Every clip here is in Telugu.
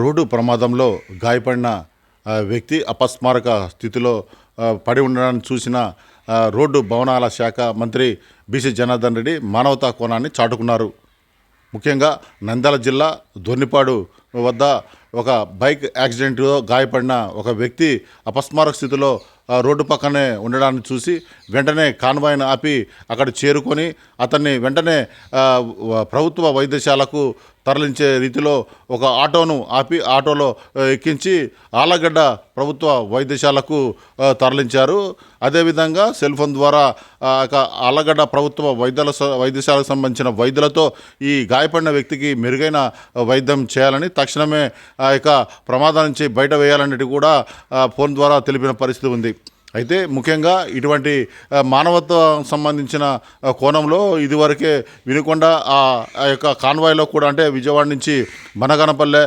రోడ్డు ప్రమాదంలో గాయపడిన వ్యక్తి అపస్మారక స్థితిలో పడి ఉండడాన్ని చూసిన రోడ్డు భవనాల శాఖ మంత్రి బీసీ జనార్దన్ రెడ్డి మానవతా కోణాన్ని చాటుకున్నారు. ముఖ్యంగా నంద్యాల జిల్లా దొన్నిపాడు వద్ద ఒక బైక్ యాక్సిడెంట్లో గాయపడిన ఒక వ్యక్తి అపస్మారక స్థితిలో రోడ్డు పక్కనే ఉండడాన్ని చూసి వెంటనే కాన్వాయ్ని ఆపి అక్కడ చేరుకొని అతన్ని వెంటనే ప్రభుత్వ వైద్యశాలకు తరలించే రీతిలో ఒక ఆటోను ఆపి ఆటోలో ఎక్కించి ఆలగడ్డ ప్రభుత్వ వైద్యశాలకు తరలించారు. అదేవిధంగా సెల్ ఫోన్ ద్వారా ఒక ఆలగడ్డ ప్రభుత్వ వైద్యాల స- వైద్యశాలకు సంబంధించిన వైద్యులతో ఈ గాయపడిన వ్యక్తికి మెరుగైన వైద్యం చేయాలని తక్షణమే ఆ యొక్క ప్రమాదం నుంచి బయట వేయాలన్నట్టు కూడా ఫోన్ ద్వారా తెలిపిన పరిస్థితి ఉంది. అయితే ముఖ్యంగా ఇటువంటి మానవత్వం సంబంధించిన కోణంలో ఇదివరకే వినుకొండ ఆ ఆ యొక్క కాన్వాయ్లో కూడా అంటే విజయవాడ నుంచి మనగనపల్లె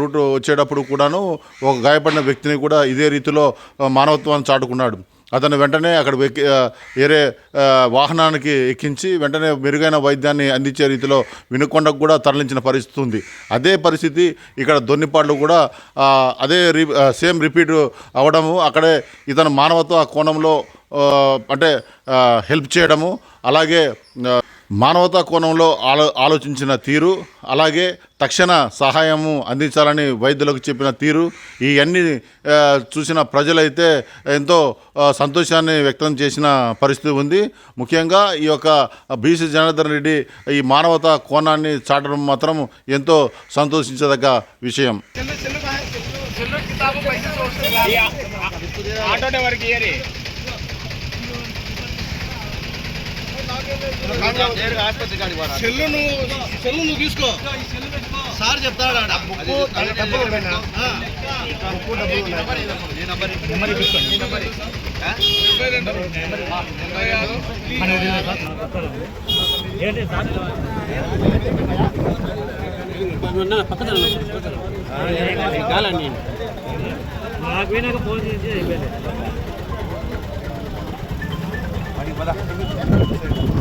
రూటు వచ్చేటప్పుడు కూడాను ఒక గాయపడిన వ్యక్తిని కూడా ఇదే రీతిలో మానవత్వాన్ని చాటుకున్నాడు. అతను వెంటనే అక్కడ వెక్కి వేరే వాహనానికి ఎక్కించి వెంటనే మెరుగైన వైద్యాన్ని అందించే రీతిలో వినుకొండకు కూడా తరలించిన పరిస్థితి ఉంది. అదే పరిస్థితి ఇక్కడ దొన్నిపాడులో కూడా అదే రి సేమ్ రిపీట్ అవడము అక్కడే ఇతను మానవత్వ కోణంలో అంటే హెల్ప్ చేయడము అలాగే మానవతా కోణంలో ఆలో ఆలోచించిన తీరు అలాగే తక్షణ సహాయము అందించాలని వైద్యులకు చెప్పిన తీరు ఇవన్నీ చూసిన ప్రజలైతే ఎంతో సంతోషాన్ని వ్యక్తం చేసిన పరిస్థితి ఉంది ముఖ్యంగా ఈ యొక్క బీసీ జనార్దన్ రెడ్డి ఈ మానవతా కోణాన్ని చాటడం మాత్రం ఎంతో సంతోషించదగ్గ విషయం ఆటో చెల్లు నువ్వు చెల్లు నువ్వు తీసుకో. సార్ చెప్తాడు డబ్బులు ఆరు. నాకు పోయినాక ఫోన్ చేసి అయిపోయింది